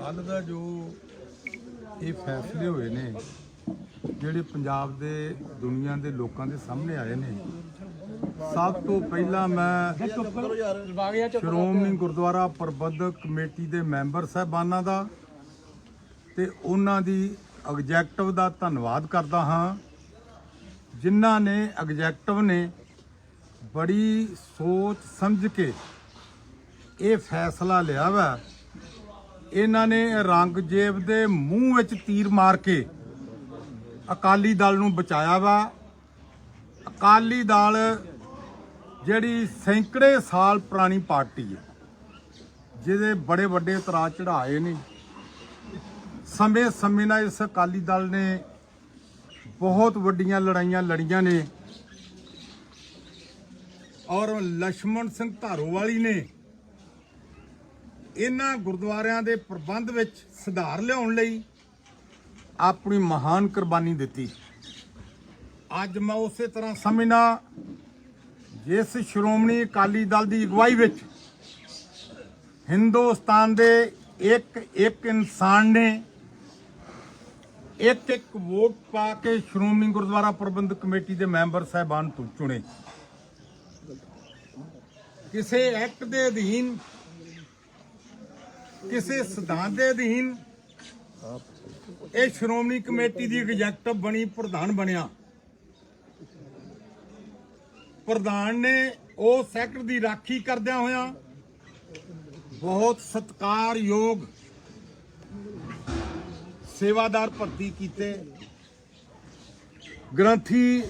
ਕੱਲ ਦਾ ਜੋ ਇਹ ਫੈਸਲੇ ਹੋਏ ਨੇ, ਜਿਹੜੇ ਪੰਜਾਬ ਦੇ ਦੁਨੀਆ ਦੇ ਲੋਕਾਂ ਦੇ ਸਾਹਮਣੇ ਆਏ ਨੇ, ਸਭ ਤੋਂ ਪਹਿਲਾਂ ਮੈਂ ਸ਼੍ਰੋਮਣੀ ਗੁਰਦੁਆਰਾ ਪ੍ਰਬੰਧਕ ਕਮੇਟੀ ਦੇ ਮੈਂਬਰ ਸਾਹਿਬਾਨਾਂ ਦਾ ਤੇ ਉਹਨਾਂ ਦੀ ਐਗਜੈਕਟਿਵ ਦਾ ਧੰਨਵਾਦ ਕਰਦਾ ਹਾਂ। ਜਿਨ੍ਹਾਂ ਨੇ ਐਗਜੈਕਟਿਵ ਨੇ ਬੜੀ ਸੋਚ ਸਮਝ ਕੇ ਇਹ ਫੈਸਲਾ ਲਿਆ ਵਾ ਇਹਨਾਂ ਨੇ ਰੰਗਜੇਬ ਦੇ ਮੂੰਹ ਵਿੱਚ ਤੀਰ ਮਾਰ ਕੇ ਅਕਾਲੀ ਦਲ ਨੂੰ ਬਚਾਇਆ ਵਾ। ਅਕਾਲੀ ਦਲ ਜਿਹੜੀ ਸੈਂਕੜੇ ਸਾਲ ਪੁਰਾਣੀ ਪਾਰਟੀ ਹੈ, ਜਿਹਦੇ ਬੜੇ ਵੱਡੇ ਤਰਾ ਚੜਾਏ ਨੇ। ਸਮੇਂ ਸਮੇਂ ਨਾਲ ਇਸ ਅਕਾਲੀ ਦਲ ਨੇ ਬਹੁਤ ਵੱਡੀਆਂ ਲੜਾਈਆਂ ਲੜੀਆਂ ਨੇ। ਔਰ ਲక్ష్మణ ਸਿੰਘ ਧਾਰੋਵਾਲੀ ਨੇ ਇਹਨਾਂ ਗੁਰਦੁਆਰਿਆਂ ਦੇ ਪ੍ਰਬੰਧ ਵਿੱਚ ਸੁਧਾਰ ਲਿਆਉਣ ਲਈ ਆਪਣੀ ਮਹਾਨ ਕੁਰਬਾਨੀ ਦਿੱਤੀ। ਅੱਜ ਮੈਂ ਉਸੇ ਤਰ੍ਹਾਂ ਸਮਝਣਾ ਜਿਸ ਸ਼੍ਰੋਮਣੀ ਅਕਾਲੀ ਦਲ ਦੀ ਅਗਵਾਈ ਵਿੱਚ ਹਿੰਦੁਸਤਾਨ ਦੇ ਇੱਕ ਇੱਕ ਇਨਸਾਨ ਨੇ ਇੱਕ ਇੱਕ ਵੋਟ ਪਾ ਕੇ ਸ਼੍ਰੋਮਣੀ ਗੁਰਦੁਆਰਾ ਪ੍ਰਬੰਧਕ ਕਮੇਟੀ ਦੇ ਮੈਂਬਰ ਸਾਹਿਬਾਨ ਤੋਂ ਚੁਣੇ। ਕਿਸੇ ਐਕਟ ਦੇ ਅਧੀਨ ਕਿਸੇ ਸਿਧਾਂਤ ਦੇ ਅਧੀਨ ਇਹ ਸ਼੍ਰੋਮਣੀ ਕਮੇਟੀ ਦੀ ਐਗਜ਼ੈਕਟਿਵ ਬਣੀ, ਪ੍ਰਧਾਨ ਬਣਿਆ। ਪ੍ਰਧਾਨ ਨੇ ਉਹ ਸੈਕਟਰ ਦੀ ਰਾਖੀ ਕਰਦਿਆਂ ਹੋਇਆਂ ਬਹੁਤ ਸਤਿਕਾਰਯੋਗ ਸੇਵਾਦਾਰ ਭਰਤੀ ਕੀਤੇ, ਗ੍ਰੰਥੀ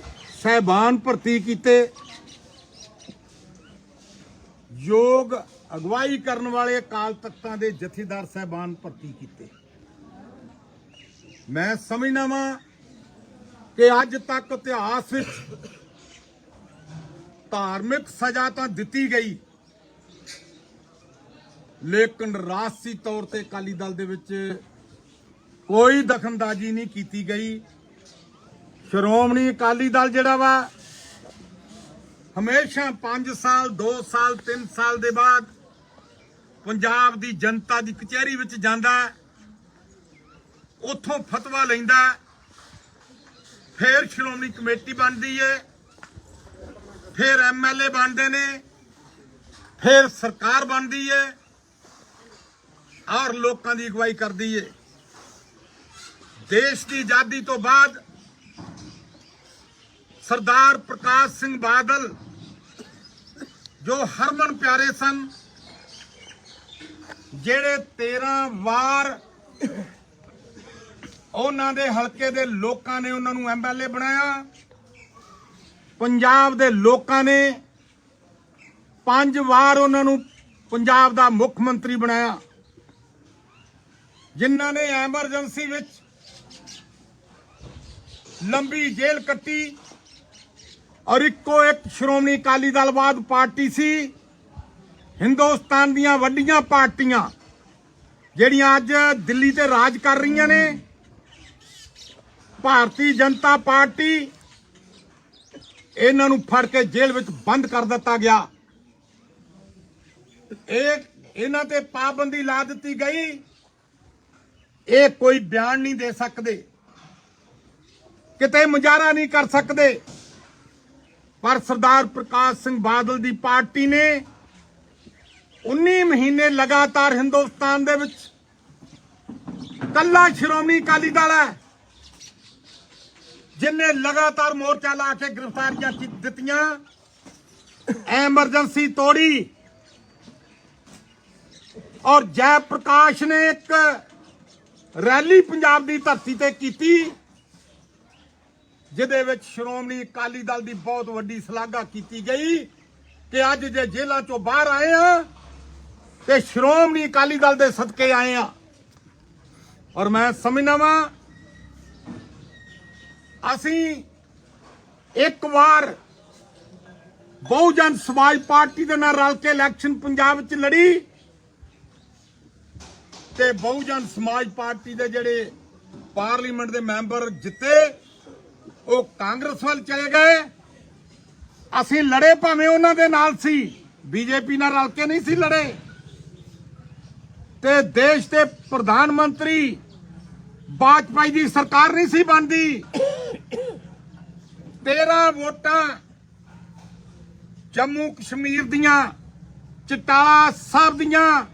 ਸਹਿਬਾਨ ਭਰਤੀ ਕੀਤੇ, ਯੋਗ ਅਗਵਾਈ ਕਰਨ ਵਾਲੇ ਅਕਾਲ ਤਖਤਾਂ ਦੇ ਜਥੇਦਾਰ ਸਹਿਬਾਨ ਭਰਤੀ ਕੀਤੇ। ਮੈਂ ਸਮਝਦਾ ਵਾਂ ਕਿ ਅੱਜ ਤੱਕ ਇਤਿਹਾਸ ਵਿੱਚ ਧਾਰਮਿਕ ਸਜ਼ਾ ਤਾਂ ਦਿੱਤੀ ਗਈ, ਲੇਕਿਨ ਰਾਜਸੀ ਤੌਰ ਤੇ ਅਕਾਲੀ ਦਲ ਦੇ ਵਿੱਚ ਕੋਈ ਦਖਲਅੰਦਾਜ਼ੀ ਨਹੀਂ ਕੀਤੀ ਗਈ। ਸ਼੍ਰੋਮਣੀ ਅਕਾਲੀ ਦਲ ਜਿਹੜਾ ਵਾ, ਹਮੇਸ਼ਾ 5 ਸਾਲ 2 ਸਾਲ 3 ਸਾਲ ਦੇ ਬਾਅਦ ਪੰਜਾਬ ਦੀ ਜਨਤਾ ਦੀ ਕਚਹਿਰੀ ਵਿੱਚ ਜਾਂਦਾ ਉੱਥੋਂ ਫਤਵਾ ਲੈਂਦਾ ਹੈ। ਫਿਰ ਸ਼੍ਰੋਮਣੀ ਕਮੇਟੀ ਬਣਦੀ ਏ ਫਿਰ ਐਮਐਲਏ ਬਣਦੇ ਨੇ, ਫਿਰ ਸਰਕਾਰ ਬਣਦੀ ਏ ਔਰ ਲੋਕਾਂ ਦੀ ਅਗਵਾਈ ਕਰਦੀ ਏ ਦੇਸ਼ ਦੀ ਆਜ਼ਾਦੀ ਤੋਂ ਬਾਅਦ ਸਰਦਾਰ ਪ੍ਰਕਾਸ਼ ਸਿੰਘ ਬਾਦਲ ਜੋ ਹਰਮਨ ਪਿਆਰੇ ਸਨ ਜਿਹੜੇ 13 ਵਾਰ ਉਹਨਾਂ ਦੇ ਹਲਕੇ ਦੇ ਲੋਕਾਂ ਨੇ ਉਹਨਾਂ ਨੂੰ ਐਮਐਲਏ ਬਣਾਇਆ, ਪੰਜਾਬ ਦੇ ਲੋਕਾਂ ਨੇ ਪੰਜ ਵਾਰ ਉਹਨਾਂ ਨੂੰ ਪੰਜਾਬ ਦਾ ਮੁੱਖ ਮੰਤਰੀ ਬਣਾਇਆ। ਜਿਨ੍ਹਾਂ ਨੇ ਐਮਰਜੈਂਸੀ ਵਿੱਚ ਲੰਬੀ ਜੇਲ੍ਹ ਕੱਟੀ ਔਰ ਇੱਕੋ ਇੱਕ ਸ਼੍ਰੋਮਣੀ ਅਕਾਲੀ ਦਲਵਾਦ ਪਾਰਟੀ ਸੀ। ਹਿੰਦੁਸਤਾਨ ਦੀਆਂ ਵੱਡੀਆਂ ਪਾਰਟੀਆਂ, ਜਿਹੜੀਆਂ ਅੱਜ ਦਿੱਲੀ ਤੇ ਰਾਜ ਕਰ ਰਹੀਆਂ ਨੇ, ਭਾਰਤੀ ਜਨਤਾ ਪਾਰਟੀ ਇਹਨਾਂ ਨੂੰ ਫੜ ਕੇ ਜੇਲ੍ਹ ਵਿੱਚ ਬੰਦ ਕਰ ਦਿੱਤਾ ਗਿਆ। ਇਹ ਇਹਨਾਂ ਤੇ ਪਾਬੰਦੀ ਲਾ ਦਿੱਤੀ ਗਈ। ਇਹ ਕੋਈ ਬਿਆਨ ਨਹੀਂ ਦੇ ਸਕਦੇ। ਕਿਤੇ ਮੁਜ਼ਾਹਰਾ ਨਹੀਂ ਕਰ ਸਕਦੇ। ਪਰ ਸਰਦਾਰ ਪ੍ਰਕਾਸ਼ ਸਿੰਘ ਬਾਦਲ ਦੀ ਪਾਰਟੀ ਨੇ 19 ਮਹੀਨੇ ਲਗਾਤਾਰ ਹਿੰਦੁਸਤਾਨ ਦੇ ਵਿੱਚ ਕੱਲਾ ਸ਼੍ਰੋਮਣੀ ਅਕਾਲੀ ਦਲ ਹੈ, ਜਿਨੇ ਲਗਾਤਾਰ ਮੋਰਚਾ ਲਾ ਕੇ ਗ੍ਰਿਫਤਾਰੀਆਂ ਦਿੱਤੀਆਂ। ਐਮਰਜੈਂਸੀ ਤੋੜੀ। ਔਰ ਜੈ ਪ੍ਰਕਾਸ਼ ਨੇ ਇੱਕ ਰੈਲੀ ਪੰਜਾਬ ਦੀ ਧਰਤੀ ਤੇ ਕੀਤੀ, ਜਿਹਦੇ ਵਿੱਚ ਸ਼੍ਰੋਮਣੀ ਅਕਾਲੀ ਦਲ ਦੀ ਬਹੁਤ ਵੱਡੀ ਸ਼ਲਾਘਾ ਕੀਤੀ ਗਈ ਕਿ ਅੱਜ ਜੇ ਜੇਲ੍ਹਾਂ ਚੋਂ ਬਾਹਰ ਆਏ ਆ ਤੇ ਸ਼੍ਰੋਮਣੀ ਅਕਾਲੀ ਦਲ ਦੇ ਸਦਕੇ ਆਏ ਆ। ਔਰ ਮੈਂ ਸਮਝਦਾ ਵਾਂ, ਅਸੀਂ ਇੱਕ ਵਾਰ ਬਹੁਜਨ ਸਮਾਜ ਪਾਰਟੀ ਦੇ ਨਾਲ ਰਲ ਕੇ ਇਲੈਕਸ਼ਨ ਪੰਜਾਬ ਵਿੱਚ ਲੜੀ ਤੇ ਬਹੁਜਨ ਸਮਾਜ ਪਾਰਟੀ ਦੇ ਜਿਹੜੇ ਪਾਰਲੀਮੈਂਟ ਦੇ ਮੈਂਬਰ ਜਿੱਤੇ, ਉਹ ਕਾਂਗਰਸ ਵੱਲ ਚਲੇ ਗਏ। ਅਸੀਂ ਲੜੇ ਭਾਵੇਂ ਉਹਨਾਂ ਦੇ ਨਾਲ ਸੀ, ਬੀਜੇਪੀ ਨਾਲ ਰਲ ਕੇ ਨਹੀਂ ਸੀ ਲੜੇ। ਤੇ ਦੇਸ਼ ਦੇ ਪ੍ਰਧਾਨ ਮੰਤਰੀ ਬਾਜਪਾਈ ਦੀ ਸਰਕਾਰ ਨਹੀਂ ਸੀ ਬਣਦੀ। 13 ਵੋਟਾਂ ਜੰਮੂ ਕਸ਼ਮੀਰ ਦੀਆਂ ਚਟਾਲਾ ਸਾਹਿਬ ਦੀਆਂ,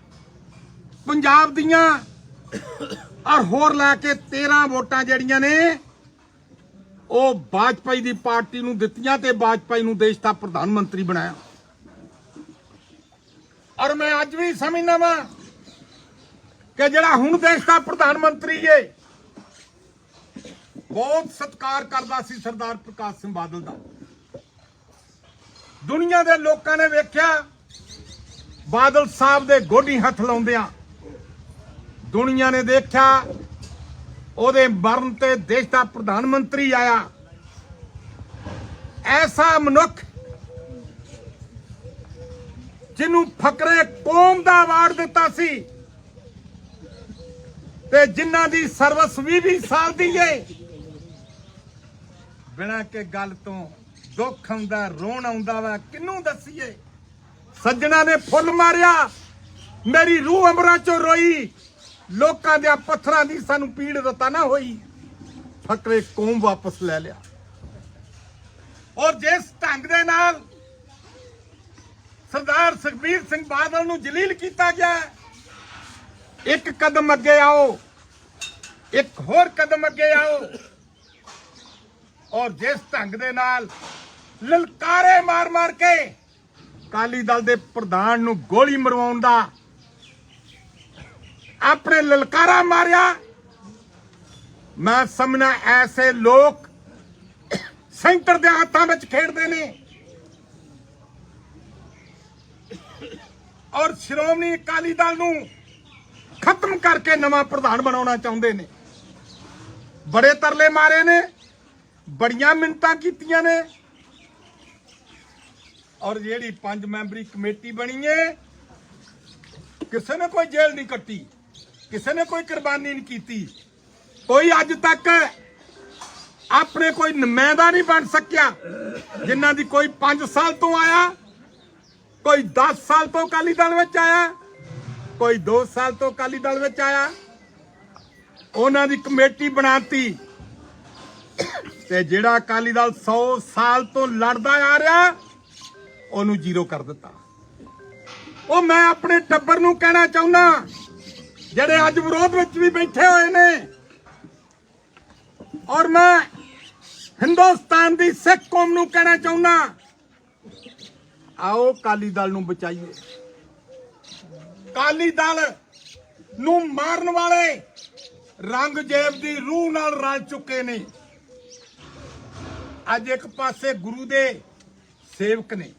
ਪੰਜਾਬ ਦੀਆਂ, ਔਰ ਹੋਰ ਲੈ ਕੇ 13 ਵੋਟਾਂ ਜਿਹੜੀਆਂ ਨੇ, ਉਹ ਬਾਜਪਾਈ ਦੀ ਪਾਰਟੀ ਨੂੰ ਦਿੱਤੀਆਂ ਤੇ ਬਾਜਪਾਈ ਨੂੰ ਦੇਸ਼ ਦਾ ਪ੍ਰਧਾਨ ਮੰਤਰੀ ਬਣਾਇਆ। ਔਰ ਮੈਂ ਅੱਜ ਵੀ ਸਮਝਦਾ ਵਾਂ ਕਿ ਜਿਹੜਾ ਹੁਣ ਦੇਸ਼ ਦਾ ਪ੍ਰਧਾਨ ਮੰਤਰੀ ਏ, ਬਹੁਤ ਸਤਿਕਾਰ ਕਰਦਾ ਸੀ ਸਰਦਾਰ ਪ੍ਰਕਾਸ਼ ਸਿੰਘ ਬਾਦਲ ਦਾ। ਦੁਨੀਆ ਦੇ ਲੋਕਾਂ ਨੇ ਵੇਖਿਆ, ਬਾਦਲ ਸਾਹਿਬ ਦੇ ਗੋਡੀ ਹੱਥ ਲਾਉਂਦਿਆਂ ਦੁਨੀਆ ਨੇ ਦੇਖਿਆ, ਉਹਦੇ ਮਰਨ ਤੇ ਦੇਸ਼ ਦਾ ਪ੍ਰਧਾਨ ਮੰਤਰੀ ਆਇਆ। ਐਸਾ ਮਨੁੱਖ ਜਿਹਨੂੰ ਫਕਰੇ ਕੌਮ ਦਾ ਅਵਾਰਡ ਦਿੱਤਾ ਸੀ ਤੇ ਜਿਨ੍ਹਾਂ ਦੀ ਸਰਵਿਸ 20 ਸਾਲ ਦੀ ਏ। ਬਿਨਾਂ ਕਿ ਗੱਲ ਤੋਂ ਦੁੱਖ ਆਉਂਦਾ, ਰੋਣ ਆਉਂਦਾ ਵਾ ਕਿੰਨੂੰ ਦੱਸੀਏ? ਸੱਜਣਾ ਨੇ ਫੁੱਲ ਮਾਰਿਆ। ਮੇਰੀ ਰੂਹ ਅੰਬਰਾਂ ਚੋਂ ਰੋਈ। ਲੋਕਾਂ ਦੇ ਪੱਥਰਾਂ ਦੀ ਸਾਨੂੰ ਪੀੜ ਰਤਾ ਨਾ ਹੋਈ। ਫਕਰੇ ਕੌਮ ਵਾਪਸ ਲੈ ਲਿਆ। ਔਰ ਜਿਸ ਢੰਗ ਦੇ ਨਾਲ ਸਰਦਾਰ ਸੁਖਬੀਰ ਸਿੰਘ ਬਾਦਲ ਨੂੰ ਜਲੀਲ ਕੀਤਾ ਗਿਆ ਇੱਕ ਕਦਮ ਅੱਗੇ ਆਓ, ਇੱਕ ਹੋਰ ਕਦਮ ਅੱਗੇ ਆਓ। ਔਰ ਜਿਸ ਢੰਗ ਦੇ ਨਾਲ ਲਲਕਾਰੇ ਮਾਰ-ਮਾਰ ਕੇ ਕਾਲੀ ਦਲ ਦੇ ਪ੍ਰਧਾਨ ਨੂੰ ਗੋਲੀ ਮਰਵਾਉਣ ਦਾ ਆਪਣੇ ਲਲਕਾਰਾ ਮਾਰਿਆ, ਮੈਂ ਸਮਝਣਾ ਐਸੇ ਲੋਕ ਸੈਂਟਰ ਦੇ ਹੱਥਾਂ ਵਿੱਚ ਖੇਡਦੇ ਨੇ। ਔਰ ਸ਼੍ਰੋਮਣੀ ਅਕਾਲੀ ਦਲ ਨੂੰ ਖਤਮ ਕਰਕੇ ਨਵਾਂ ਪ੍ਰਧਾਨ ਬਣਾਉਣਾ ਚਾਹੁੰਦੇ ਨੇ। ਬੜੇ ਤਰਲੇ ਮਾਰੇ ਨੇ, ਬੜੀਆਂ ਮਿੰਤਾਂ ਕੀਤੀਆਂ ਨੇ। ਔਰ ਜਿਹੜੀ ਪੰਜ ਮੈਂਬਰੀ ਕਮੇਟੀ ਬਣੀ ਏ, ਕਿਸੇ ਨੇ ਕੋਈ ਜੇਲ੍ਹ ਨਹੀਂ ਕੱਟੀ, ਕਿਸੇ ਨੇ ਕੋਈ ਕੁਰਬਾਨੀ ਨਹੀਂ ਕੀਤੀ। ਕੋਈ ਅੱਜ ਤੱਕ ਆਪਣੇ ਕੋਈ ਨੁਮਾਇੰਦਾ ਨਹੀਂ ਬਣ ਸਕਿਆ, ਜਿਨ੍ਹਾਂ ਦੀ ਕੋਈ 5 ਸਾਲ ਤੋਂ ਆਇਆ, ਕੋਈ 10 ਸਾਲ ਤੋਂ ਅਕਾਲੀ ਦਲ ਵਿੱਚ ਆਇਆ। ਕੋਈ 2 ਸਾਲ ਤੋਂ ਅਕਾਲੀ ਦਲ ਵਿੱਚ ਆਇਆ। ਉਹਨਾਂ ਦੀ ਕਮੇਟੀ ਬਣਾਤੀ। ਤੇ ਜਿਹੜਾ ਅਕਾਲੀ ਦਲ 100 ਸਾਲ ਤੋਂ ਲੜਦਾ ਆ ਰਿਹਾ, ਉਹਨੂੰ ਜ਼ੀਰੋ ਕਰ ਦਿੱਤਾ। ਉਹ ਮੈਂ ਆਪਣੇ ਟੱਬਰ ਨੂੰ ਕਹਿਣਾ ਚਾਹੁੰਦਾ, ਜਿਹੜੇ ਅੱਜ ਵਿਰੋਧ ਵਿੱਚ ਵੀ ਬੈਠੇ ਹੋਏ ਨੇ, ਔਰ ਮੈਂ ਹਿੰਦੁਸਤਾਨ ਦੀ ਸਿੱਖ ਕੌਮ ਨੂੰ ਕਹਿਣਾ ਚਾਹੁੰਦਾ, ਆਓ ਕਾਲੀ ਦਲ ਨੂੰ ਬਚਾਈਏ। ਅਕਾਲੀ ਦਲ ਨੂੰ ਮਾਰਨ ਵਾਲੇ ਰੰਗ ਦੀ ਰੂਹ ਨਾਲ ਰਲ ਚੁੱਕੇ ਨੇ। ਅੱਜ ਇੱਕ ਪਾਸੇ ਗੁਰੂ ਦੇ ਸੇਵਕ ਨੇ।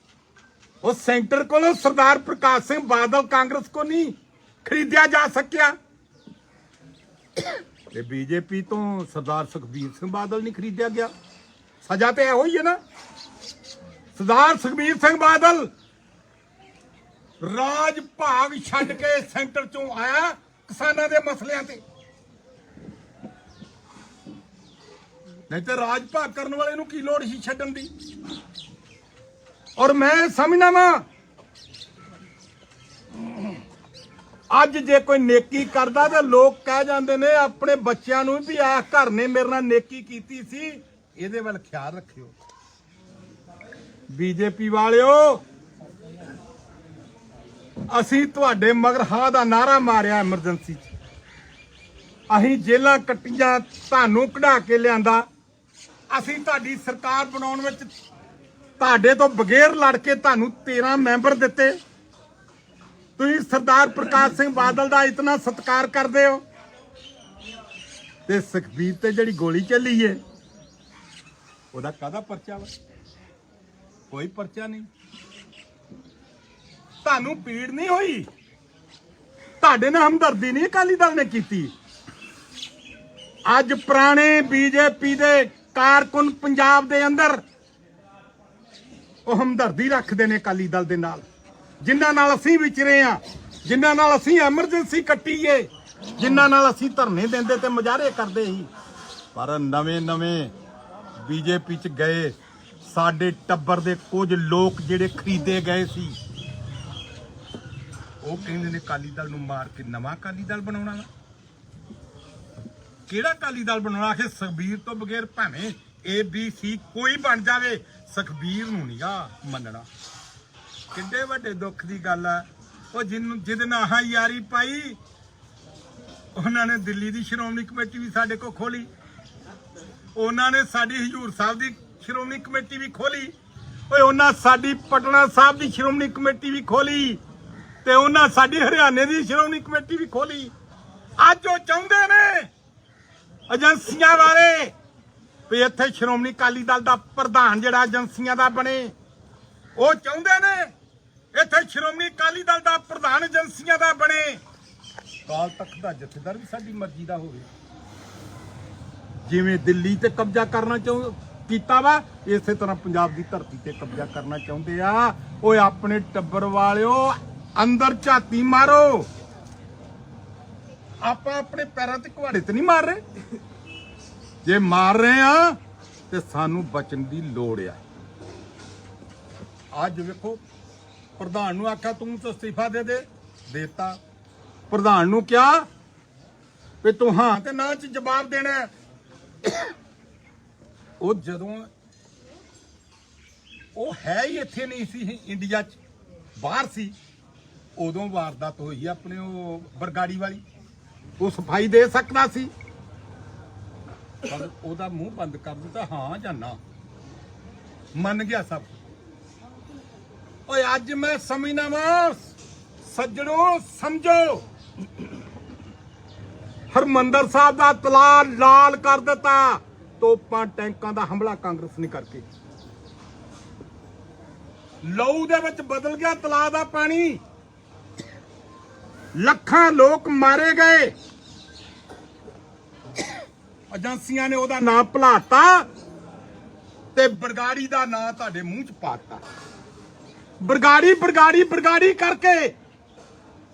ਉਹ ਸੈਂਟਰ ਕੋਲੋਂ ਸਰਦਾਰ ਪ੍ਰਕਾਸ਼ ਸਿੰਘ ਬਾਦਲ ਕਾਂਗਰਸ ਕੋ ਨਹੀਂ ਖਰੀਦਿਆ ਜਾ ਸਕਿਆ। ਤੇ ਬੀਜੇਪੀ ਤੋਂ ਸਰਦਾਰ ਸੁਖਬੀਰ ਸਿੰਘ ਬਾਦਲ ਨਹੀਂ ਖਰੀਦਿਆ ਗਿਆ। ਸਜ਼ਾ ਤੇ ਇਹੋ ਹੀ ਹੈ ਨਾ। ਸਰਦਾਰ ਸੁਖਬੀਰ ਸਿੰਘ ਬਾਦਲ ਰਾਜ ਭਾਗ ਛੱਡ ਕੇ ਸੈਂਟਰ ਚੋਂ ਆਇਆ ਕਿਸਾਨਾਂ ਦੇ ਮਸਲਿਆਂ ਤੇ। ਨਹੀਂ ਤੇ ਰਾਜ ਭਾਗ ਕਰਨ ਵਾਲੇ ਨੂੰ ਕੀ ਲੋੜ ਸੀ ਛੱਡਣ ਦੀ? ਔਰ ਮੈਂ ਸਮਝਣਾ ਵਾਂ, ਅੱਜ ਜੇ ਕੋਈ ਨੇਕੀ ਕਰਦਾ ਤੇ ਲੋਕ ਕਹਿ ਜਾਂਦੇ ਨੇ ਆਪਣੇ ਬੱਚਿਆਂ ਨੂੰ ਵੀ ਆ ਘਰ ਨੇ ਮੇਰੇ ਨਾਲ ਨੇਕੀ ਕੀਤੀ ਸੀ, ਇਹਦੇ ਵੱਲ ਖਿਆਲ ਰੱਖਿਓ। ਬੀਜੇਪੀ ਵਾਲਿਓ ਅਸੀਂ ਤੁਹਾਡੇ ਮਗਰ ਹਾਂ ਦਾ ਨਾਰਾ ਮਾਰਿਆ ਐਮਰਜੈਂਸੀ 'ਚ। ਅਸੀਂ ਜੇਲਾਂ ਕੱਟੀਆਂ, ਤੁਹਾਨੂੰ ਕਢਾ ਕੇ ਲਿਆਂਦਾ। ਅਸੀਂ ਤੁਹਾਡੀ ਸਰਕਾਰ ਬਣਾਉਣ ਵਿੱਚ ਤੁਹਾਡੇ ਤੋਂ ਬਗੈਰ ਲੜ ਕੇ ਤੁਹਾਨੂੰ 13 ਮੈਂਬਰ ਦਿੱਤੇ। ਤੁਸੀਂ ਸਰਦਾਰ ਪ੍ਰਕਾਸ਼ ਸਿੰਘ ਬਾਦਲ ਦਾ ਇਤਨਾ ਸਤਿਕਾਰ ਕਰਦੇ ਹੋ। ਤੇ ਸੁਖਬੀਰ ਤੇ ਜਿਹੜੀ ਗੋਲੀ ਚੱਲੀ ਏ, ਉਹਦਾ ਕਾਹਦਾ ਪਰਚਾ ਵਾ? ਕੋਈ ਪਰਚਾ ਨਹੀਂ। ਤੁਹਾਨੂੰ ਪੀੜ ਨਹੀਂ ਹੋਈ? ਤੁਹਾਡੇ ਨਾਲ ਹਮਦਰਦੀ ਨਹੀਂ ਅਕਾਲੀ ਦਲ ਨੇ ਕੀਤੀ। ਅੱਜ ਪੁਰਾਣੇ ਬੀਜੇਪੀ ਦੇ ਕਾਰਕੁਨ ਪੰਜਾਬ ਦੇ ਅੰਦਰ ਉਹ ਹਮਦਰਦੀ ਰੱਖਦੇ ਨੇ ਅਕਾਲੀ ਦਲ ਦੇ ਨਾਲ। ਜਿਨ੍ਹਾਂ ਨਾਲ ਅਸੀਂ ਵਿਚਰੇ ਆ ਜਿਨ੍ਹਾਂ ਨਾਲ ਅਸੀਂ ਐਮਰਜੈਂਸੀ ਕੱਟੀਏ, ਜਿਨ੍ਹਾਂ ਨਾਲ ਅਸੀਂ ਧਰਨੇ ਦਿੰਦੇ ਤੇ ਮੁਜ਼ਾਹਰੇ ਕਰਦੇ ਸੀ। ਪਰ ਨਵੇਂ ਨਵੇਂ ਬੀਜੇਪੀ ਚ ਗਏ, ਸਾਡੇ ਟੱਬਰ ਦੇ ਕੁਝ ਲੋਕ ਜਿਹੜੇ ਖਰੀਦੇ ਗਏ ਸੀ ਉਹ ਕਹਿੰਦੇ ਨੇ ਅਕਾਲੀ ਦਲ ਨੂੰ ਮਾਰ ਕੇ ਨਵਾਂ ਅਕਾਲੀ ਦਲ ਬਣਾਉਣਾ ਵਾ। ਕਿਹੜਾ ਅਕਾਲੀ ਦਲ ਬਣਾਉਣਾ? ਕਿ ਸੁਖਬੀਰ ਤੋਂ ਬਗੈਰ ਭਾਵੇਂ ਏ ਬੀ ਸੀ ਕੋਈ ਬਣ ਜਾਵੇ, ਸੁਖਬੀਰ ਨੂੰ ਨਹੀਂਗਾ ਮੰਨਣਾ। ਕਿੱਡੇ ਵੱਡੇ ਦੁੱਖ ਦੀ ਗੱਲ ਆ। ਉਹ ਜਿਹਨੂੰ ਜਿਹਦੇ ਨਾਲ ਆਹ ਯਾਰੀ ਪਾਈ, ਉਹਨਾਂ ਨੇ ਦਿੱਲੀ ਦੀ ਸ਼੍ਰੋਮਣੀ ਕਮੇਟੀ ਵੀ ਸਾਡੇ ਕੋਲ ਖੋਲੀ। ਉਹਨਾਂ ਨੇ ਸਾਡੀ ਹਜੂਰ ਸਾਹਿਬ ਦੀ ਸ਼੍ਰੋਮਣੀ ਕਮੇਟੀ ਵੀ ਖੋਲੀ। ਓਏ, ਉਹਨਾਂ ਸਾਡੀ ਪਟਨਾ ਸਾਹਿਬ ਦੀ ਸ਼੍ਰੋਮਣੀ ਕਮੇਟੀ ਵੀ ਖੋਲੀ। ਤੇ ਉਹਨਾਂ ਸਾਡੀ ਹਰਿਆਣੇ ਦੀ ਸ਼੍ਰੋਮਣੀ ਕਮੇਟੀ ਵੀ ਖੋਲੀ। ਅੱਜ ਉਹ ਚਾਹੁੰਦੇ ਨੇ ਏਜੰਸੀਆਂ ਬਾਰੇ ਵੀ ਇੱਥੇ ਸ਼੍ਰੋਮਣੀ ਅਕਾਲੀ ਦਲ ਦਾ ਪ੍ਰਧਾਨ ਜਿਹੜਾ ਏਜੰਸੀਆਂ ਦਾ ਬਣੇ। ਉਹ ਚਾਹੁੰਦੇ ਨੇ ਇੱਥੇ ਸ਼੍ਰੋਮਣੀ ਅਕਾਲੀ ਦਲ ਦਾ ਪ੍ਰਧਾਨ ਏਜੰਸੀਆਂ ਦਾ ਬਣੇ। ਕਾਲ ਤਖਤ ਦਾ ਜਥੇਦਾਰ ਵੀ ਸਾਡੀ ਮਰਜ਼ੀ ਦਾ ਹੋਵੇ। ਜਿਵੇਂ ਦਿੱਲੀ ਤੇ ਕਬਜ਼ਾ ਕਰਨਾ ਚਾਹੁੰ, ਕੀਤਾ ਵਾ, ਇਸੇ ਤਰ੍ਹਾਂ ਪੰਜਾਬ ਦੀ ਧਰਤੀ ਤੇ ਕਬਜ਼ਾ ਕਰਨਾ ਚਾਹੁੰਦੇ ਆ। ਓਏ ਆਪਣੇ ਟੱਬਰ ਵਾਲਿਓ ਅੰਦਰ ਝਾਤੀ ਮਾਰੋ। ਆਪਾਂ ਆਪਣੇ ਪੈਰਾਂ ਤੇ ਕੁਹਾੜੇ ਤੇ ਨਹੀਂ ਮਾਰ ਰਹੇ। ਜੇ ਮਾਰ ਰਹੇ ਆ, ਤੇ ਸਾਨੂੰ ਬਚਣ ਦੀ ਲੋੜ ਆ। ਅੱਜ ਵੇਖੋ, ਪ੍ਰਧਾਨ ਨੂੰ ਆਖਿਆ, ਤੂੰ ਤਾਂ ਅਸਤੀਫਾ ਦੇ ਦੇ। ਦੇਤਾ। ਪ੍ਰਧਾਨ ਨੂੰ ਕਿਹਾ ਵੀ ਤੂੰ ਹਾਂ ਤੇ ਨਾ ਚ ਜਵਾਬ ਦੇਣਾ ਉਹ ਜਦੋਂ ਉਹ ਹੈ ਹੀ ਇੱਥੇ ਨਹੀਂ ਸੀ, ਇੰਡੀਆ ਚ। ਬਾਹਰ ਸੀ। ਉਦੋਂ ਵਾਰਦਾਤ ਹੋਈ ਆਪਣੇ ਉਹ ਬਰਗਾੜੀ ਵਾਲੀ। ਉਹ ਸਫ਼ਾਈ ਦੇ ਸਕਦਾ ਸੀ। ਪਰ ਉਹਦਾ ਮੂੰਹ ਬੰਦ ਕਰ ਦਿੱਤਾ, ਹਾਂ ਜਾਂ ਨਾ? ਮੰਨ ਗਿਆ ਸਭ। ਓਏ, ਅੱਜ ਮੈਂ ਸਮਝਣਾ ਵਾ ਸੱਜਣੋ, ਸਮਝੋ। ਹਰਮੰਦਰ ਸਾਹਿਬ ਦਾ ਤਲਾ ਲਾਲ ਕਰ ਦਿੱਤਾ। ਤੋਪਾਂ ਟੈਂਕਾਂ ਦਾ ਹਮਲਾ ਕਾਂਗਰਸ ਨੇ ਕਰਕੇ। ਲਹੂ ਦੇ ਵਿੱਚ ਬਦਲ ਗਿਆ ਤਲਾ ਦਾ ਪਾਣੀ। ਲੱਖਾਂ ਲੋਕ ਮਾਰੇ ਗਏ। ਏਜੰਸੀਆਂ ਨੇ ਉਹਦਾ ਨਾਮ ਭੁਲਾਤਾ ਤੇ ਬਰਗਾੜੀ ਦਾ ਨਾਂ ਤੁਹਾਡੇ ਮੂੰਹ 'ਚ ਪਾਤਾ ਬਰਗਾੜੀ ਬਰਗਾੜੀ ਬਰਗਾੜੀ ਕਰਕੇ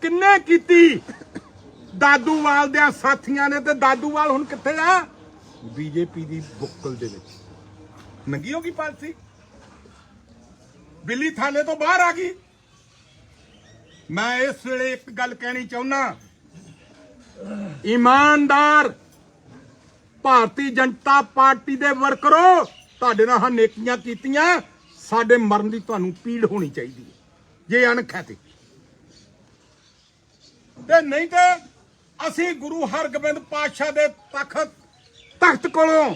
ਕਿੰਨੇ ਕੀਤੀ? ਦਾਦੂਵਾਲ ਦੇ ਸਾਥੀਆਂ ਨੇ ਤੇ ਦਾਦੂਵਾਲ ਹੁਣ ਕਿੱਥੇ ਆ? ਬੀਜੇਪੀ ਦੀ ਬੁੱਕਲ ਦੇ ਵਿੱਚ। ਨੰਗੀ ਹੋ ਗਈ ਪਾਲਸੀ? ਬਿੱਲੀ ਥਾਲੇ ਤੋਂ ਬਾਹਰ ਆ ਗਈ। ਮੈਂ ਇਸ ਵੇਲੇ ਇੱਕ ਗੱਲ ਕਹਿਣੀ ਚਾਹੁੰਦਾ ਇਮਾਨਦਾਰ ਭਾਰਤੀ ਜਨਤਾ ਪਾਰਟੀ ਦੇ ਵਰਕਰੋ, ਤੁਹਾਡੇ ਨਾਲ ਹਾਂ ਨੇਕੀਆਂ ਕੀਤੀਆਂ, ਸਾਡੇ ਮਰਨ ਦੀ ਤੁਹਾਨੂੰ ਪੀੜ ਹੋਣੀ ਚਾਹੀਦੀ ਹੈ। ਜੇ ਅਣਖ ਹੈ ਤੇ। ਤੇ ਨਹੀਂ ਤੇ ਅਸੀਂ ਗੁਰੂ ਹਰਗੋਬਿੰਦ ਪਾਤਸ਼ਾਹ ਦੇ ਤਖਤ ਤਖਤ ਕੋਲੋਂ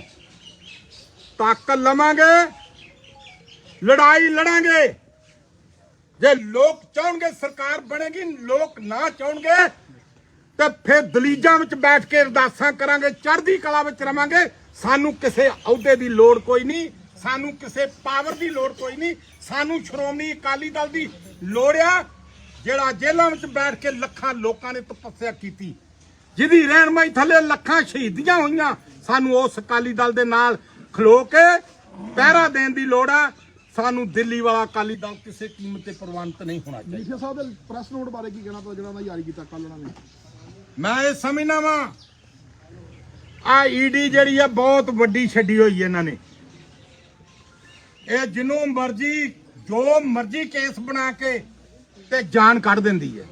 ਤਾਕਤ ਲਵਾਂਗੇ, ਲੜਾਈ ਲੜਾਂਗੇ। ਜੇ ਲੋਕ ਚਾਹਣਗੇ ਸਰਕਾਰ ਬਣੇਗੀ, ਲੋਕ ਨਾ ਚਾਹਣਗੇ, ਤੇ ਫਿਰ ਦਲੀਜਾਂ ਵਿੱਚ ਬੈਠ ਕੇ ਅਰਦਾਸਾਂ ਕਰਾਂਗੇ, ਚੜ੍ਹਦੀ ਕਲਾ ਵਿੱਚ ਰਵਾਂਗੇ। ਸਾਨੂੰ ਕਿਸੇ ਅਹੁਦੇ ਦੀ ਲੋੜ ਕੋਈ ਨਹੀਂ, ਸਾਨੂੰ ਕਿਸੇ ਪਾਵਰ ਦੀ ਲੋੜ ਕੋਈ ਨਹੀਂ, ਸਾਨੂੰ ਸ਼੍ਰੋਮਣੀ ਅਕਾਲੀ ਦਲ ਦੀ ਲੋੜ ਆ, ਜਿਹੜਾ ਜੇਲ੍ਹਾਂ ਵਿੱਚ ਬੈਠ ਕੇ ਲੱਖਾਂ ਲੋਕਾਂ ਨੇ ਤਪੱਸਿਆ ਕੀਤੀ। ਜਿਹਦੀ ਰਹਿਨਮਾਈ ਥੱਲੇ ਲੱਖਾਂ ਸ਼ਹੀਦੀਆਂ ਹੋਈਆਂ, ਸਾਨੂੰ ਉਸ ਅਕਾਲੀ ਦਲ ਦੇ ਨਾਲ ਖਲੋ ਕੇ ਪਹਿਰਾ ਦੇਣ ਦੀ ਲੋੜ ਆ। ਸਾਨੂੰ ਦਿੱਲੀ ਵਾਲਾ ਅਕਾਲੀ ਦਲ ਕਿਸੇ ਕੀਮਤ ਤੇ ਪ੍ਰਵਾਨਿਤ ਨਹੀਂ ਹੋਣਾ ਚਾਹੀਦਾ। ਮੀਡੀਆ ਸਾਹਿਬ ਦੇ ਪ੍ਰੈਸ ਨੋਟ ਬਾਰੇ ਕੀ ਕਹਿਣਾ ਤਾਂ ਜਿਹੜਾ ਉਹਨਾਂ ਜਾਰੀ ਕੀਤਾ ਕੱਲ ਉਹਨਾਂ ਨੇ? ਮੈਂ ਇਹ ਸਮਝਣਾ ਵਾਂ ਆ ਈਡੀ ਜਿਹੜੀ ਆ ਬਹੁਤ ਵੱਡੀ ਛੱਡੀ ਹੋਈ ਇਹਨਾਂ ਨੇ। ਇਹ ਜਿਹਨੂੰ ਮਰਜ਼ੀ ਜੋ ਮਰਜ਼ੀ ਕੇਸ ਬਣਾ ਕੇ ਤੇ ਜਾਨ ਕੱਢ ਦਿੰਦੀ ਹੈ।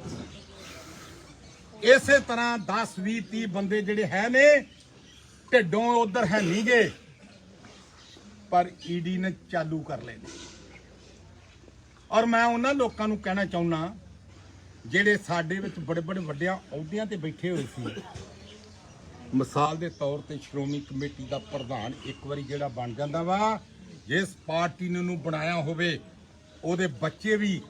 ਇਸੇ ਤਰ੍ਹਾਂ 10 20 30 ਬੰਦੇ ਜਿਹੜੇ ਹੈ ਨੇ ਢਿੱਡੋਂ ਉਧਰ ਹੈ ਨਹੀਂਗੇ ਪਰ ਈਡੀ ਨੇ ਚਾਲੂ ਕਰ ਲਏ ਨੇ। ਔਰ ਮੈਂ ਉਹਨਾਂ ਲੋਕਾਂ ਨੂੰ ਕਹਿਣਾ ਚਾਹੁੰਦਾ ਜਿਹੜੇ ਸਾਡੇ ਵਿੱਚ ਬੜੇ ਬੜੇ ਵੱਡਿਆਂ ਅਹੁਦਿਆਂ ਤੇ ਬੈਠੇ ਹੋਏ ਸੀ। ਮਿਸਾਲ ਦੇ ਤੌਰ ਤੇ ਸ਼੍ਰੋਮਣੀ ਕਮੇਟੀ ਦਾ ਪ੍ਰਧਾਨ ਇੱਕ ਵਾਰੀ ਜਿਹੜਾ ਬਣ ਜਾਂਦਾ ਵਾ, ਜਿਸ ਪਾਰਟੀ ਨੇ ਉਹਨੂੰ ਬਣਾਇਆ ਹੋਵੇ, ਉਹਦੇ ਬੱਚੇ ਵੀ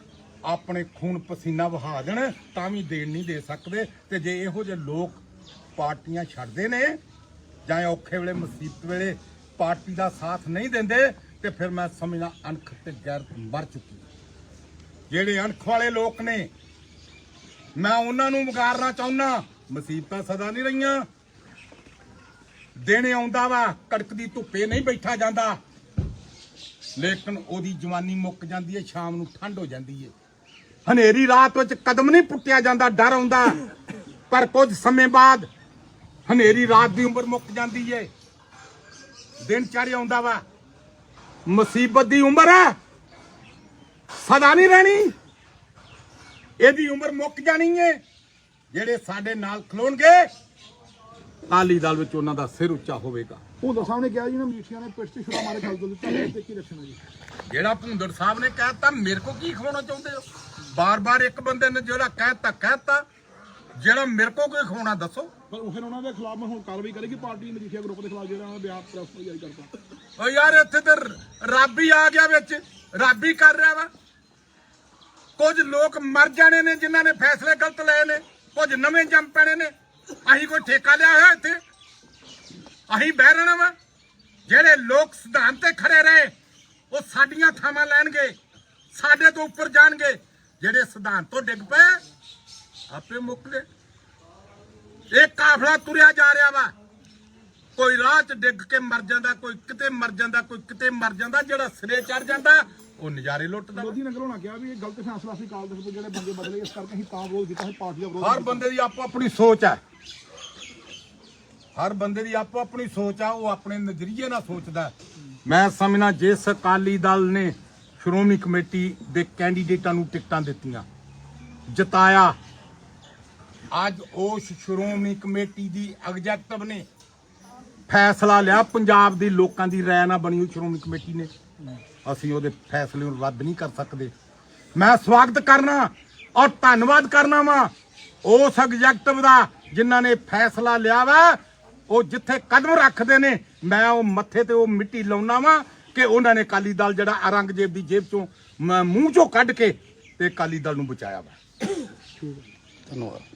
ਆਪਣੇ ਖੂਨ ਪਸੀਨਾ ਵਹਾ ਦੇਣ, ਤਾਂ ਵੀ ਦੇਣ ਨਹੀਂ ਦੇ ਸਕਦੇ। ਤੇ ਜੇ ਇਹੋ ਜਿਹੇ ਲੋਕ ਪਾਰਟੀਆਂ ਛੱਡਦੇ ਨੇ, ਜਾਂ ਔਖੇ ਵੇਲੇ ਮੁਸੀਬਤ ਵੇਲੇ ਪਾਰਟੀ ਦਾ ਸਾਥ ਨਹੀਂ ਦਿੰਦੇ ਤੇ ਫਿਰ ਮੈਂ ਸਮਝਦਾ ਅਣਖ ਤੇ ਗੈਰਤ ਮਰ ਚੁੱਕੀ ਜਿਹੜੇ ਅਣਖ ਵਾਲੇ ਲੋਕ ਨੇ, ਮੈਂ ਉਹਨਾਂ ਨੂੰ ਵਿਗਾੜਨਾ ਚਾਹੁੰਦਾ ਮੁਸੀਬਤਾਂ ਸਦਾ ਨਹੀਂ ਰਹੀਆਂ। ਦਿਨ ਆਉਂਦਾ ਵਾ ਕੜਕਦੀ ਧੁੱਪੇ ਨਹੀਂ ਬੈਠਾ ਜਾਂਦਾ। ਲੇਕਿਨ ਉਹਦੀ ਜਵਾਨੀ ਮੁੱਕ ਜਾਂਦੀ ਹੈ ਸ਼ਾਮ ਨੂੰ ਠੰਡ ਹੋ ਜਾਂਦੀ ਹੈ ਹਨੇਰੀ ਰਾਤ ਵਿੱਚ ਕਦਮ ਨਹੀਂ ਪੁੱਟਿਆ ਜਾਂਦਾ, ਡਰ ਆਉਂਦਾ। ਪਰ ਕੁਝ ਸਮੇਂ ਬਾਅਦ ਹਨੇਰੀ ਰਾਤ ਦੀ ਉਮਰ ਮੁੱਕ ਜਾਂਦੀ ਏ। ਦਿਨ ਚੜ੍ਹ ਆਉਂਦਾ ਵਾ। ਮੁਸੀਬਤ ਦੀ ਉਮਰ ਹੈ। ਸਦਾ ਨਹੀਂ ਰਹਿਣੀ। ਇਹਦੀ ਉਮਰ ਮੁੱਕ ਜਾਣੀ ਏ। ਜਿਹੜੇ ਸਾਡੇ ਨਾਲ ਖਲੋਣਗੇ ਅਕਾਲੀ ਦਲ ਵਿੱਚ ਉਹਨਾਂ ਦਾ ਸਿਰ ਉੱਚਾ ਹੋਵੇਗਾ। ਉਹ ਸਾਹਿਬ ਨੇ ਕਿਹਾ ਜੀ ਨਾ ਮਜੀਠੀਆ ਨੇ ਤੇ ਛੁਰਾ ਮਾਰੇ ਗੱਲ ਦਿੱਤਾ। ਤੇ ਕੀ ਰੱਖਣਾ ਜੀ। ਜਿਹੜਾ ਭੁੰਦੜ ਸਾਹਿਬ ਨੇ ਕਹਿਤਾ ਮੇਰੇ ਕੋ ਕੀ ਖਵਾਉਣਾ ਚਾਹੁੰਦੇ ਹੋ? ਬਾਰ-ਬਾਰ ਇੱਕ ਬੰਦੇ ਨੇ ਜਿਹੜਾ ਕਹਿਤਾ ਕਹਿਤਾ। ਜਿਹੜਾ ਮੇਰੇ ਕੋ ਕੋਈ ਖਵਾਉਣਾ ਦੱਸੋ। ਪਰ ਉਹ ਫਿਰ ਉਹਨਾਂ ਦੇ ਖਿਲਾਫ ਹੁਣ ਕਾਰਵਾਈ ਕਰੇਗੀ ਪਾਰਟੀ ਮਜੀਠੀਆ ਗਰੁੱਪ ਦੇ ਖਿਲਾਫ ਜਿਹੜਾ ਬਿਆਨ ਪ੍ਰੈਸ ਤੋਂ ਜਾਰੀ ਕਰਤਾ। ਓ ਯਾਰ ਇੱਥੇ ਤੇ ਰੱਬ ਆ ਗਿਆ ਵਿੱਚ। ਰੱਬ ਕਰ ਰਿਹਾ ਵਾ। ਕੁਝ ਲੋਕ ਮਰ ਜਾਣੇ ਨੇ ਜਿਨ੍ਹਾਂ ਨੇ ਫੈਸਲੇ ਗਲਤ ਲਏ ਨੇ। ਕੁਝ ਨਵੇਂ ਜੰਮ ਪੈਣੇ ਨੇ। ਅਸੀਂ ਕੋਈ ਠੇਕਾ ਲਿਆ ਹੋਇਆ ਇੱਥੇ? ਅਸੀਂ ਬਹਿ ਰਹਿਣਾ ਵਾ। ਜਿਹੜੇ ਲੋਕ ਸਿਧਾਂਤ ਤੇ ਖੜੇ ਰਹੇ ਉਹ ਸਾਡੀਆਂ ਥਾਵਾਂ ਲੈਣਗੇ। ਸਾਡੇ ਤੋਂ ਉੱਪਰ ਜਾਣਗੇ। ਜਿਹੜੇ ਸਿਧਾਂਤ ਤੋਂ ਡਿੱਗ ਪਏ ਆਪੇ ਮੁੱਕ ਗਏ ਇਹ ਕਾਫਲਾ ਤੁਰਿਆ ਜਾ ਰਿਹਾ ਵਾ। ਕੋਈ ਰਾਹ 'ਚ ਡਿੱਗ ਕੇ ਮਰ ਜਾਂਦਾ ਕੋਈ ਕਿਤੇ ਮਰ ਜਾਂਦਾ ਕੋਈ ਕਿਤੇ ਮਰ ਜਾਂਦਾ ਜਿਹੜਾ ਸਿਰੇ ਚੜ ਜਾਂਦਾ ਉਹ ਨਜ਼ਾਰੇ ਲੁੱਟਦਾ। ਮੋਦੀ ਨੇ ਘਰੋਂ ਕਿਹਾ ਵੀ ਇਹ ਗਲਤ ਫੈਸਲਾ ਸੀ ਕਾਲ ਦੇ ਜਿਹੜੇ ਬੰਦੇ ਬਦਲੇ ਇਸ ਕਰਕੇ ਅਸੀਂ ਤਾਂ ਵਿਰੋਧ ਕੀਤਾ ਸੀ ਪਾਰਟੀ ਦਾ ਵਿਰੋਧ ਹਰ ਬੰਦੇ ਦੀ ਆਪੋ ਆਪਣੀ ਸੋਚ ਹੈ। ਹਰ ਬੰਦੇ ਦੀ ਆਪੋ ਆਪਣੀ ਸੋਚ ਆ ਉਹ ਆਪਣੇ ਨਜ਼ਰੀਏ ਨਾਲ ਸੋਚਦਾ। ਮੈਂ ਸਮਝਣਾ ਜਿਸ ਅਕਾਲੀ ਦਲ ਨੇ ਸ਼੍ਰੋਮਣੀ ਕਮੇਟੀ ਦੇ ਕੈਂਡੀਡੇਟਾਂ ਨੂੰ ਟਿਕਟਾਂ ਦਿੱਤੀਆਂ ਜਿਤਾਇਆ ਅੱਜ ਉਸ ਸ਼੍ਰੋਮਣੀ ਕਮੇਟੀ ਦੀ ਐਗਜ਼ੈਕਟਿਵ ਨੇ ਫੈਸਲਾ ਲਿਆ, ਪੰਜਾਬ ਦੇ ਲੋਕਾਂ ਦੀ ਰਾਏ ਨਾਲ ਬਣੀ ਹੋਈ ਸ਼੍ਰੋਮਣੀ ਕਮੇਟੀ ਨੇ। ਅਸੀਂ ਉਹਦੇ ਫੈਸਲੇ ਨੂੰ ਰੱਦ ਨਹੀਂ ਕਰ ਸਕਦੇ। ਮੈਂ ਸਵਾਗਤ ਕਰਨਾ ਔਰ ਧੰਨਵਾਦ ਕਰਨਾ ਵਾ ਉਸ ਐਗਜ਼ੈਕਟਿਵ ਦਾ ਜਿਨ੍ਹਾਂ ਨੇ ਫੈਸਲਾ ਲਿਆ ਵਾ। ਉਹ ਜਿੱਥੇ ਕਦਮ ਰੱਖਦੇ ਨੇ, ਮੈਂ ਉਹ ਮੱਥੇ ਤੇ ਉਹ ਮਿੱਟੀ ਲਾਉਣਾ ਵਾ ਕਿ ਉਹਨਾਂ ਨੇ ਕਾਲੀ ਦਲ ਜਿਹੜਾ ਔਰੰਗਜ਼ੇਬ ਦੀ ਜੇਬ ਚੋਂ ਮ- ਮੂੰਹ ਚੋਂ ਕੱਢ ਕੇ ਤੇ ਕਾਲੀ ਦਲ ਨੂੰ ਬਚਾਇਆ ਵਾ। ਧੰਨਵਾਦ।